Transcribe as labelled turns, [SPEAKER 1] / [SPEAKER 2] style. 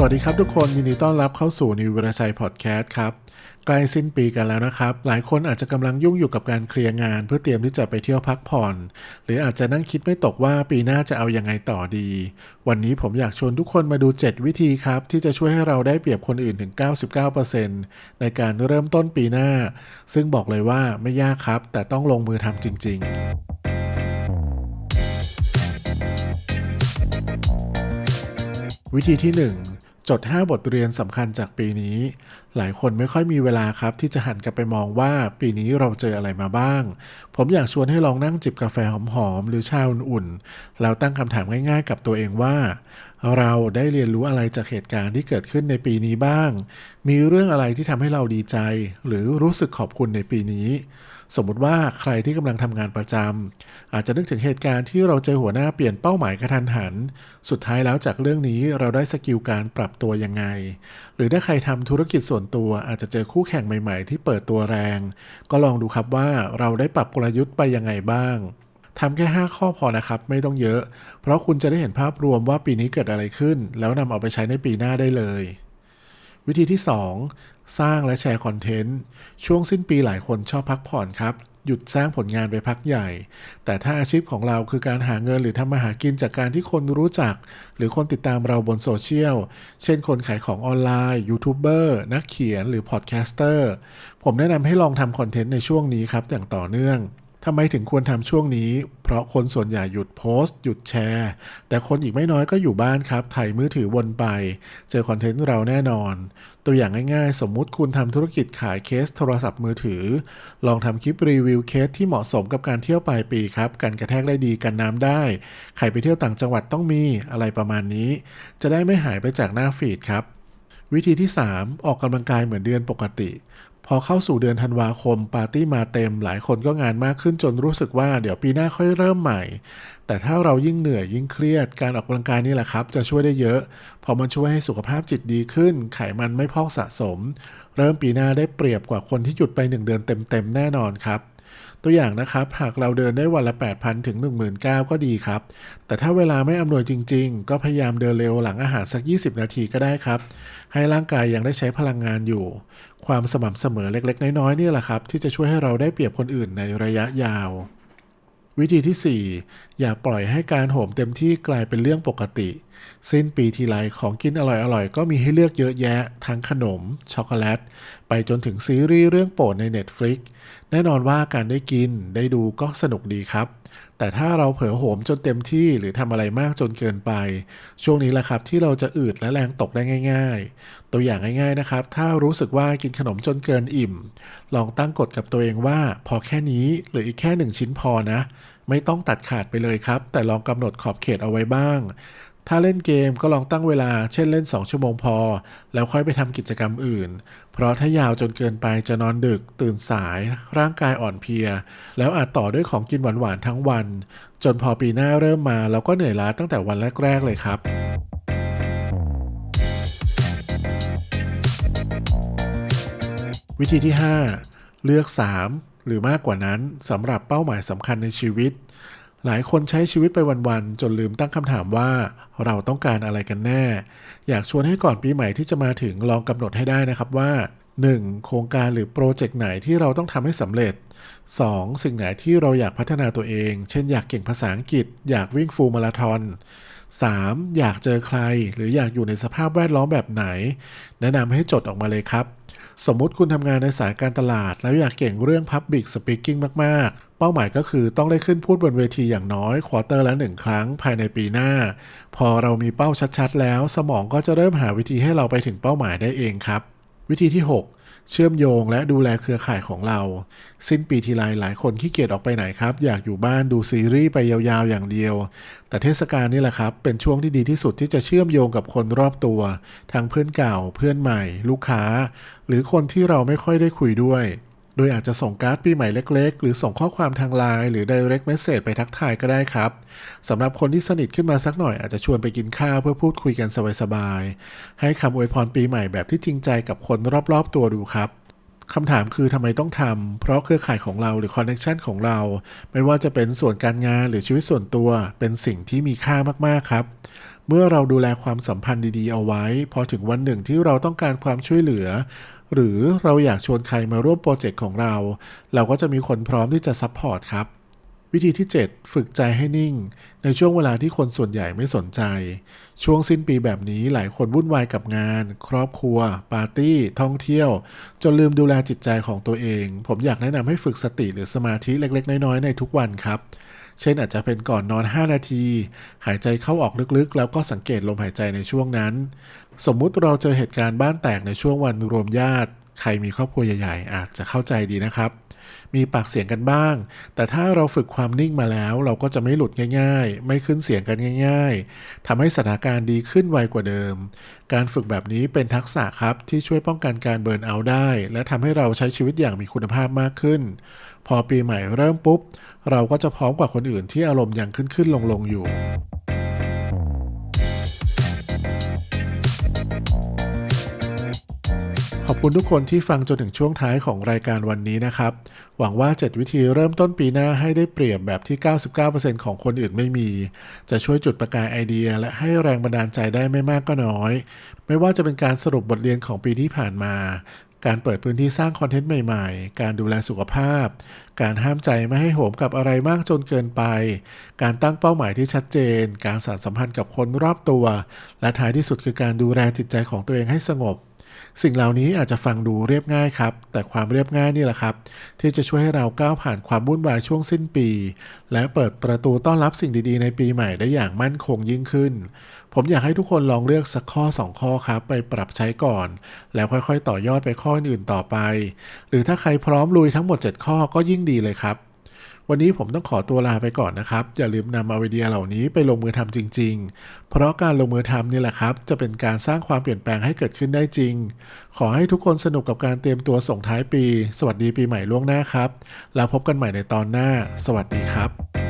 [SPEAKER 1] สวัสดีครับทุกคนยินดีต้อนรับเข้าสู่นิวเวรชัยพอดแคสต์ครับใกล้สิ้นปีกันแล้วนะครับ หลายคนอาจจะกำลังยุ่งอยู่กับการเคลียร์งาน เพื่อเตรียมที่จะไปเที่ยวพักผ่อน หรืออาจจะนั่งคิดไม่ตกว่าปีหน้าจะเอายังไงต่อดี วันนี้ผมอยากชวนทุกคนมาดู 7 วิธีครับ ที่จะช่วยให้เราได้เปรียบคนอื่นถึง 99%ในการเริ่มต้นปีหน้า ซึ่งบอกเลยว่าไม่ยากครับ แต่ต้องลงมือทำจริง ๆวิธีที่ 1 จด 5 บทเรียนสำคัญจากปีนี้ หลายคนไม่ค่อยมีเวลาครับ ที่จะหันกลับไปมองว่าปีนี้เราเจออะไรมาบ้าง ผมอยากชวนให้ลองนั่งจิบกาแฟหอมๆ หรือชาอุ่นๆ แล้วตั้งคำถามง่ายๆ กับตัวเองว่าเราได้เรียนรู้อะไรจากเหตุการณ์ที่เกิดขึ้นในปีนี้บ้าง มีเรื่องอะไรที่ทำให้เราดีใจ หรือรู้สึกขอบคุณในปีนี้ สมมติว่าใครที่กำลังทำงานประจำอาจจะนึกถึงเหตุการณ์ที่เราเจอหัวหน้าเปลี่ยนเป้าหมายกระทันหัน สุดท้ายแล้วจากเรื่องนี้เราได้สกิลการปรับตัวยังไง หรือถ้าใครทำธุรกิจส่วนตัวอาจจะเจอคู่แข่งใหม่ ๆ ที่เปิดตัวแรง ก็ลองดูครับว่าเราได้ปรับกลยุทธ์ไปยังไงบ้าง ทำแค่ 5 ข้อพอนะครับ ไม่ต้องเยอะ เพราะคุณจะได้เห็นภาพรวมว่าปีนี้เกิดอะไรขึ้น แล้วนำเอาไปใช้ในปีหน้าได้เลย วิธีที่ 2 สร้างและแชร์คอนเทนต์ ช่วงสิ้นปีหลายคนชอบพักผ่อนครับ หยุดสร้างผลงานไปพักใหญ่ แต่ถ้าอาชีพของเราคือการหาเงินหรือทำมาหากินจากการที่คนรู้จัก หรือคนติดตามเราบนโซเชียล เช่นคนขายของออนไลน์ ยูทูบเบอร์ นักเขียน หรือพอดแคสเตอร์ ผมแนะนำให้ลองทำคอนเทนต์ในช่วงนี้ครับ อย่างต่อเนื่อง ทำไมถึงควรทำช่วงนี้ เพราะคนส่วนใหญ่หยุดโพสต์ หยุดแชร์ แต่คนอีกไม่น้อยก็อยู่บ้านครับถ่ายมือถือวนไป เจอคอนเทนต์เราแน่นอน ตัวอย่างง่ายๆ สมมุติคุณทำธุรกิจขายเคสโทรศัพท์มือถือ ลองทำคลิปรีวิวเคสที่เหมาะสมกับการเที่ยวปลายปีครับ กันกระแทกได้ดีกันน้ำได้ ใครไปเที่ยวต่างจังหวัดต้องมีอะไรประมาณนี้ จะได้ไม่หายไปจากหน้าฟีดครับวิธีที่ 3 ออกกำลังกายเหมือนเดือนปกติ พอเข้าสู่เดือนธันวาคมปาร์ตี้มาเต็ม หลายคนก็งานมากขึ้นจนรู้สึกว่าเดี๋ยวปีหน้าค่อยเริ่มใหม่ แต่ถ้าเรายิ่งเหนื่อยยิ่งเครียดการออกกำลังกายนี่แหละครับ จะช่วยได้เยอะเพอมันช่วยให้สุขภาพจิตดีขึ้น ไขมันไม่พอกสะสม เริ่มปีหน้าได้เปรียบกว่าคนที่หยุดไป 1 เดือนเต็มๆแน่นอนครับ ตัวอย่างนะครับ หากเราเดินได้วันละ 8,000 ถึง 19,000 ก็ดีครับ แต่ถ้าเวลาไม่อำนวยจริง ๆ ก็พยายามเดินเร็วหลังอาหารสัก 20 นาทีก็ได้ครับ ให้ร่างกายยังได้ใช้พลังงานอยู่ ความสม่ำเสมอเล็กๆ น้อยๆนี่แหละครับ ที่จะช่วยให้เราได้เปรียบคนอื่นในระยะยาว วิธีที่ 4 อย่าปล่อยให้การโหมเต็มที่กลายเป็นเรื่องปกติ สิ้นปีทีไรของกินอร่อยๆ ก็มีให้เลือกเยอะแยะ ทั้งขนม ช็อกโกแลต ไปจนถึงซีรีส์เรื่องโปรดใน Netflix แน่นอนว่าการได้กินได้ดูก็สนุกดีครับ แต่ถ้าเราเผลอโหมจนเต็มที่หรือทำอะไรมากจนเกินไป ช่วงนี้แหละครับที่เราจะอืดและแรงตกได้ง่าย ๆ ตัวอย่างง่ายๆนะครับ ถ้ารู้สึกว่ากินขนมจนเกินอิ่ม ลองตั้งกฎกับตัวเองว่า พอแค่นี้หรืออีกแค่หนึ่งชิ้นพอนะ ไม่ต้องตัดขาดไปเลยครับ แต่ลองกำหนดขอบเขตเอาไว้บ้าง ถ้าเล่นเกมก็ลองตั้งเวลา เช่นเล่น 2 ชั่วโมงพอ แล้วค่อยไปทำกิจกรรมอื่น เพราะถ้ายาวจนเกินไปจะนอนดึก ตื่นสาย ร่างกายอ่อนเพลีย แล้วอาจต่อด้วยของกินหวานๆทั้งวัน จนพอปีหน้าเริ่มมาเราก็เหนื่อยล้าตั้งแต่วันแรก ๆ เลยครับวิธีที่ 5 เลือก 3 หรือมากกว่านั้นสำหรับเป้าหมายสำคัญในชีวิต หลายคนใช้ชีวิตไปวันๆ จนลืมตั้งคำถามว่าเราต้องการอะไรกันแน่ อยากชวนให้ก่อนปีใหม่ที่จะมาถึงลองกำหนดให้ได้นะครับว่า 1. โครงการหรือโปรเจกต์ไหนที่เราต้องทำให้สำเร็จ 2. สิ่งไหนที่เราอยากพัฒนาตัวเอง เช่นอยากเก่งภาษาอังกฤษ อยากวิ่งฟูลมาราธอน 3. อยากเจอใคร หรืออยากอยู่ในสภาพแวดล้อมแบบไหน แนะนำให้จดออกมาเลยครับ สมมุติคุณทำงานในสายการตลาด แล้วอยากเก่งเรื่อง Public Speaking มาก ๆ เป้าหมายก็คือต้องได้ขึ้นพูดบนเวทีอย่างน้อยควอเตอร์ละหนึ่งครั้งภายในปีหน้า พอเรามีเป้าชัด ๆ แล้ว สมองก็จะเริ่มหาวิธีให้เราไปถึงเป้าหมายได้เองครับ วิธีที่ 6 เชื่อมโยงและดูแลเครือข่ายของเรา สิ้นปีทีไรหลายคนขี้เกียจออกไปไหนครับ อยากอยู่บ้านดูซีรีส์ไปยาวๆอย่างเดียว แต่เทศกาลนี่แหละครับ เป็นช่วงที่ดีที่สุดที่จะเชื่อมโยงกับคนรอบตัว ทั้งเพื่อนเก่าเพื่อนใหม่ ลูกค้า หรือคนที่เราไม่ค่อยได้คุยด้วย โดยอาจจะส่งการ์ดปีใหม่เล็ก ๆ หรือส่งข้อความทางไลน์หรือ direct message ไปทักทายก็ได้ครับสำหรับคนที่สนิทขึ้นมาสักหน่อยอาจจะชวนไปกินข้าวเพื่อพูดคุยกันสบายๆให้คำอวยพรปีใหม่แบบที่จริงใจกับคนรอบๆ ตัวดูครับคำถามคือทำไมต้องทำ เพราะเครือข่ายของเราหรือคอนเน็ชันของเรา ไม่ว่าจะเป็นส่วนการงานหรือชีวิตส่วนตัว เป็นสิ่งที่มีค่ามากๆครับ เมื่อเราดูแลความสัมพันธ์ดีๆเอาไว้ พอถึงวันหนึ่งที่เราต้องการความช่วยเหลือ หรือเราอยากชวนใครมาร่วมโปรเจกต์ของเรา เราก็จะมีคนพร้อมที่จะซัพพอร์ตครับ วิธีที่ 7 ฝึกใจให้นิ่ง ในช่วงเวลาที่คนส่วนใหญ่ไม่สนใจ ช่วงสิ้นปีแบบนี้หลายคนวุ่นวายกับงาน ครอบครัว ปาร์ตี้ ท่องเที่ยว จนลืมดูแลจิตใจของตัวเอง ผมอยากแนะนำให้ฝึกสติหรือสมาธิเล็ก ๆ น้อยๆในทุกวันครับ เช่นอาจจะเป็นก่อนนอน 5 นาที หายใจเข้าออกลึกๆ แล้วก็สังเกตลมหายใจในช่วงนั้น สมมุติเราเจอเหตุการณ์บ้านแตกในช่วงวันรวมญาติ ใครมีครอบครัวใหญ่ ๆ อาจจะเข้าใจดีนะครับ มีปากเสียงกันบ้าง แต่ถ้าเราฝึกความนิ่งมาแล้ว เราก็จะไม่หลุดง่าย ๆ ไม่ขึ้นเสียงกันง่าย ๆทำให้สถานการณ์ดีขึ้นไวกว่าเดิม การฝึกแบบนี้เป็นทักษะครับที่ช่วยป้องกันการเบิร์นเอาได้ และทำให้เราใช้ชีวิตอย่างมีคุณภาพมากขึ้น พอปีใหม่เริ่มปุ๊บ เราก็จะพร้อมกว่าคนอื่นที่อารมณ์ยังขึ้นๆลงๆอยู่ คุณทุกคนที่ฟังจนถึงช่วงท้ายของรายการวันนี้นะครับ หวังว่า 7 วิธีเริ่มต้นปีหน้าให้ได้เปรียบแบบที่ 99%ของคนอื่นไม่มี จะช่วยจุดประกายไอเดีย และให้แรงบันดาลใจได้ไม่มากก็น้อย ไม่ว่าจะเป็นการสรุปบทเรียนของปีที่ผ่านมา การเปิดพื้นที่สร้างคอนเทนต์ใหม่ๆ การดูแลสุขภาพ การห้ามใจไม่ให้โหมกับอะไรมากจนเกินไป การตั้งเป้าหมายที่ชัดเจน การสานสัมพันธ์กับคนรอบตัว และท้ายที่สุดคือการดูแลจิตใจของตัวเองให้สงบ สิ่งเหล่านี้อาจจะฟังดูเรียบง่ายครับ แต่ความเรียบง่ายนี่แหละครับ ที่จะช่วยให้เราก้าวผ่านความวุ่นวายช่วงสิ้นปี และเปิดประตูต้อนรับสิ่งดีๆ ในปีใหม่ได้อย่างมั่นคงยิ่งขึ้น ผมอยากให้ทุกคนลองเลือกสักข้อ 2 ข้อครับ ไปปรับใช้ก่อน แล้วค่อยๆ ต่อยอดไปข้ออื่นๆต่อไป หรือถ้าใครพร้อมลุยทั้งหมด 7 ข้อก็ยิ่งดีเลยครับ วันนี้ผมต้องขอตัวลาไปก่อนนะครับ อย่าลืมนำเอาไอเดียเหล่านี้ไปลงมือทำจริง ๆ เพราะการลงมือทำนี่แหละครับ จะเป็นการสร้างความเปลี่ยนแปลงให้เกิดขึ้นได้จริง ขอให้ทุกคนสนุกกับการเตรียมตัวส่งท้ายปี สวัสดีปีใหม่ล่วงหน้าครับ แล้วพบกันใหม่ในตอนหน้า สวัสดีครับ